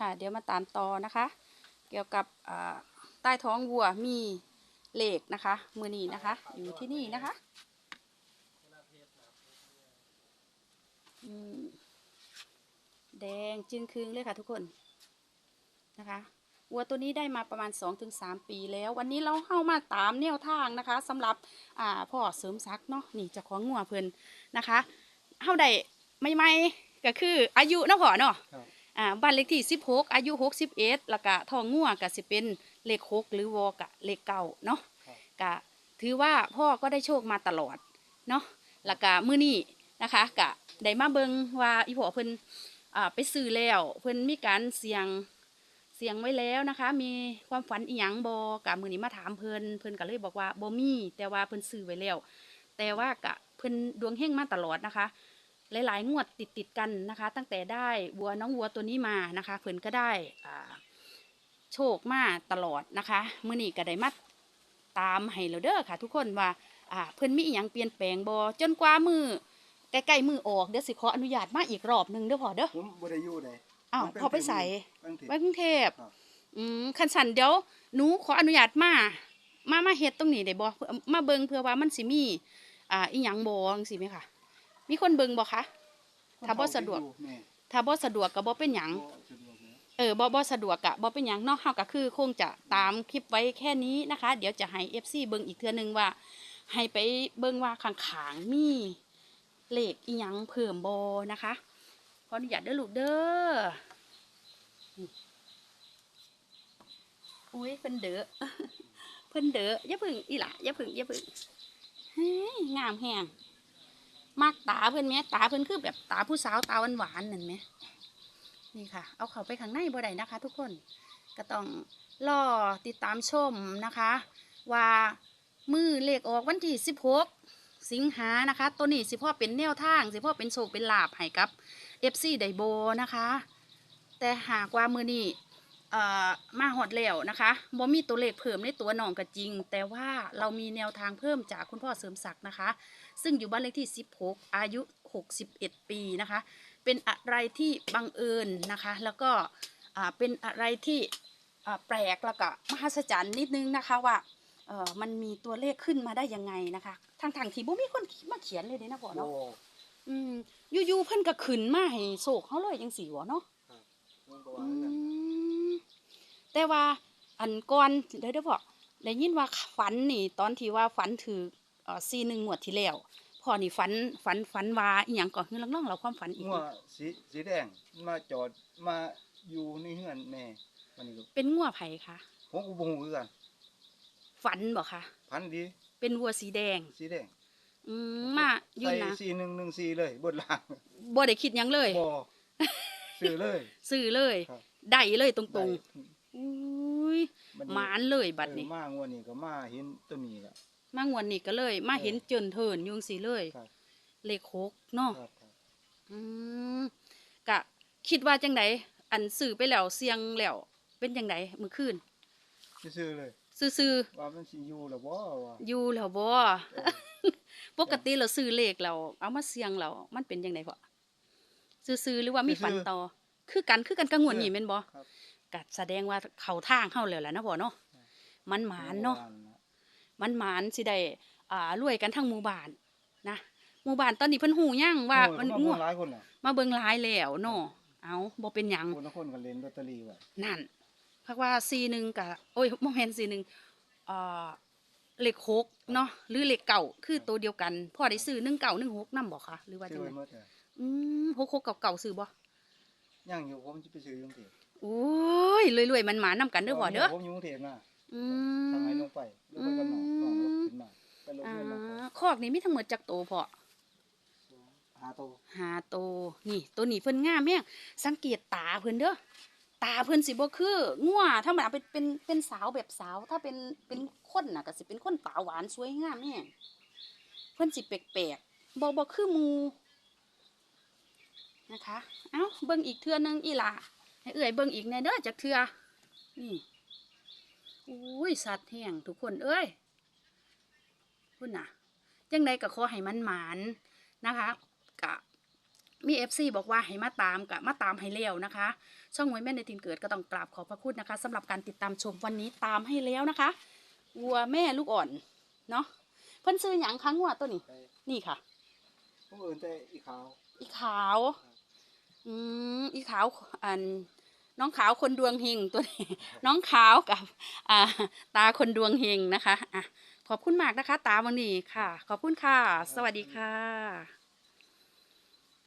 ค่ะ เดี๋ยวมาตามต่อนะคะ เกี่ยวกับใต้ท้องวัวมีเหล็กนะคะ มือนีนะคะ อยู่ที่นี่นะคะแดงจึงคืงเลยค่ะทุกคนนะคะวัวตัวนี้ได้มาประมาณ 2-3 ปีแล้ว วันนี้เราเข้ามาตามแนวทางนะคะสำหรับอ่าพ่อเสริมซักเนาะนี่จะของงัวเพิ่นนะคะเข้าได้ไม่ไม่ก็คืออายุเนาะพ่อเนาะ อ่าบ้านเลขที่16อายุ61แล้วก็ทองงัวก็สิเป็นเลข6หรือวอกะเลขเก้าเนาะครับก็ถือว่าพ่อก็ได้โชคมาตลอดเนาะแล้วก็มื้อนี้นะคะก็ได้มาเบิ่งว่าอีพ่อเพิ่นอ่าไปซื้อแล้วเพิ่นมีการเสี่ยงเสี่ยงไว้แล้วนะคะ มีความฝันอีหยังบ่ก็มื้อนี้มาถามเพิ่นเพิ่นก็เลยบอกว่าบ่มีแต่ว่าเพิ่นซื้อไว้แล้วแต่ว่าก็เพิ่นดวงเฮงมาตลอดนะคะ หลายๆ งวดติดติดๆกันนะคะ ตั้งแต่ได้วัวน้องวัวตัวนี้มานะคะเพิ่นก็ได้อ่าโชคมาตลอดนะคะมื้อนี้ก็ได้มาตามให้แล้วเด้อค่ะ ทุกคนว่าอ่าเพิ่นมีอีหยังเปลี่ยนแปลงบ่จนกว่ามือใกล้ๆมือออกเดี๋ยวสิขออนุญาตมาอีกรอบหนึงเด้อพ่อเด้อผมบ่ได้อยู่ใดอ้าวผมเป็นพอไปใส่ตั้งแต่ไว้กรุงเทพครับอืมคันสันเดี๋ยวหนูขออนุญาตมามามาเฮ็ดตรงนี้ได้บ่เพื่อมาเบิ่งเพื่อว่ามันสิมีอ่าอีหยังบ่จังซี่ไหมคะ มีคนเบิ่งบ่คะถ้าบ่สะดวกแม่ถ้าบ่สะดวกก็บ่เป็นหยังบ่สะดวกนะเออบ่บ่สะดวกกะบ่เป็นหยังเนาะเฮาก็คือคงจะตามคลิปไว้แค่นี้นะคะ เดี๋ยวจะให้ FC เบิ่งอีกเทื่อนึงว่า ให้ไปเบิ่งว่าข้างๆมีเลขอีหยังเพิ่มบ่นะคะขออนุญาตเด้อลูกเด้อนี่อุ้ยเพิ่นเด้อเพิ่นเด้ออย่าเพึ่งอีหล่ะอย่าเพึ่งอย่าเพึ่งเฮ้ยงามแฮง มากตาเพิ่อนแหม่ตาเพิ่อนคือแบบตาผู้สาวตาหวานๆนั่นแหมนี่ค่ะ เอาเขาไปข้างในบ่ได้นะคะ ทุกคนก็ต้องรอติดตามชมนะคะ ว่ามือเลขออกวันที่16สิงหานะคะ ตัวนี้สิพ่อเป็นแนวทาง สิพ่อเป็นโชคเป็นลาบให้กับ FC ไดโบนะคะ แต่หากว่ามือนี้ เอ่อมาหอดแล้วนะคะบ่มีตัวเลขเพิ่มในตัวน้องก็จริง แต่ว่าเรามีแนวทางเพิ่มจากคุณพ่อเสริมศักดิ์นะคะ ซึ่งอยู่บ้านเลขที่ 16 อายุ 61 ปีนะคะ เป็นอะไรที่บังเอิญนะคะ แล้วก็อ่าเป็นอะไรที่อ่าแปลกแล้วก็มหัศจรรย์นิดนึงนะคะว่าเออมันมีตัวเลขขึ้นมาได้ยังไงนะคะทางทางๆที่บ่มีคนมาเขียนเลยเด้นะพ่อโอ้เนาะอืมอยู่ๆเพิ่นก็ขึ้นมาให้โศกเขาเลยจังสี่วะเนาะผมก็อืว่าคือกันม แต่ว่าอันก่อนเดี๋ยวเดี๋ยวพ่อได้ยินว่าฝันนี่ ตอนที่ว่าฝันถือเอ่อซีหนึ่งงวดที่แล้วพ่อนี่ฝันฝันฝันว่าอีหยังก่อนคือลังน้องเราความฝันอีกงัวสีสีแดงมาจอดมาอยู่ในเฮือนแม่วันนี้ก็เป็นงัวไผคะผมก็บ่ฮู้คือกันฝันบอกคะพันดี เป็นวัวสีแดง สีแดงอืมมาอยู่ใส่นะสีหนึ่งหนึ่งสีเลยเบนล่างบ่ได้คิดหยังเลยบ่ซื้อเลย ซื้อเลยครับได้เลยตรได้งๆ อุ้ยบัดหมานเลยบัดนี้ เออมางวดนี้ก็มาเห็นตัวนี้ล่ะมางวนนี้ก็เลย มาเห็นเจินเทินอยุงสีเลย ครับ เลขหกเนาะครับครับอืมกะคิดว่าจังไดอันซื้อไปแล้วเสียงแล้วเป็นจังไดมื้อคืนซื้อเลยซื่อว่ามันสิอยู่แล้วบ่ว่าๆอยู่แล้วบ่เออ ปกติเราซื้อเลขแล้วเอามาเสียงแล้วมันเป็นจังไดพ่อซื่อๆหรือว่ามีฝันต่อ คือกันคือกันกับงวดนี้แม่นบ่ครับ ก็แสดงว่าเข้าทางเฮาแล้วแหละนะพ่อเนาะมันหมานเนาะมันหมานสิได้อ่ารวยกันทั้งหมู่บ้านนะหมู่บ้านตอนนี้เพิ่นฮู้ยังว่าโอ้ยมันมางัเบิ่วงหลายคนน่ะมาเบิ่งหลายแล้วเนาะเอาบ่เป็นหยังคนละคนก็เล่นลอตเตอรี่ไว้นั่นเพราะว่า41กับโอ้ยบ่แม่น41อ่าเลขหกเนาะหรือเลขเก่าคือตัวเดียวกันพ่อได้ซื้อ1916นำบ่คะหรือว่าซื้จัองไดไว้หมดเลยอืม66เก่าๆซื้อบ่ยังอยู่ผมสิไปซื้ออยู่กรุงเทพโอ้ ยรวยๆมันหมานนํกันเด้อพ่อเด้อผมอยู่กรุงเทพน่ะอืทางไหนมลงไปลงไปกับน้องน้องรถขึ้นมาไปลงอ่าเงินน้องเขาคอกนี้มีทั้งหมดจักโตพ่อหาโตหาโตวนี่ตัวนี้เพิ่นงามแม่งสังเกตตาเพิ่นเด้อตาเพิ่นสิบ่คืองัวธรรมดาเป็นเป็นเป็นสาวแบบสาว ถ้าเป็นเป็นคนน่ะก็สิเป็นคนตาหวานสวยงามแม่งเพิ่นสิแปลกๆบ่บ่คือหมู่นะคะ เอ้าเบิ่งอีกเทื่อนึงอีหล่ะ ให้เอื้อยเบิ่งอีกแน่เด้อจักเทื่อนี่อุ้ยสัตว์แห้งทุกคนเอ้ยพุ่นน่ะจังใดก็ขอให้มันหมานนะคะกะมีเอฟซีบอกว่าให้มาตามกับมาตามให้เร็วนะคะ ช่องมวยแม่ในทินเกิดก็ต้องกราบขอบพระคุณนะคะสำหรับการติดตามชมวันนี้ตามให้แล้วนะคะวัวแม่ลูกอ่อนเนาะเพิ่นซื้อหยังคะงัวตัวนี้ไปนี่ค่ะผู้อื่นแต่อีขาว อีขาว อืมอีขาวอันน้องขาวคนดวงเฮงตัวนี้ น้องขาวกับอ่าตาคนดวงเฮงนะคะอะขอบคุณมากนะคะ ตาวันนี้ค่ะ ขอบคุณค่ะ สวัสดีค่ะ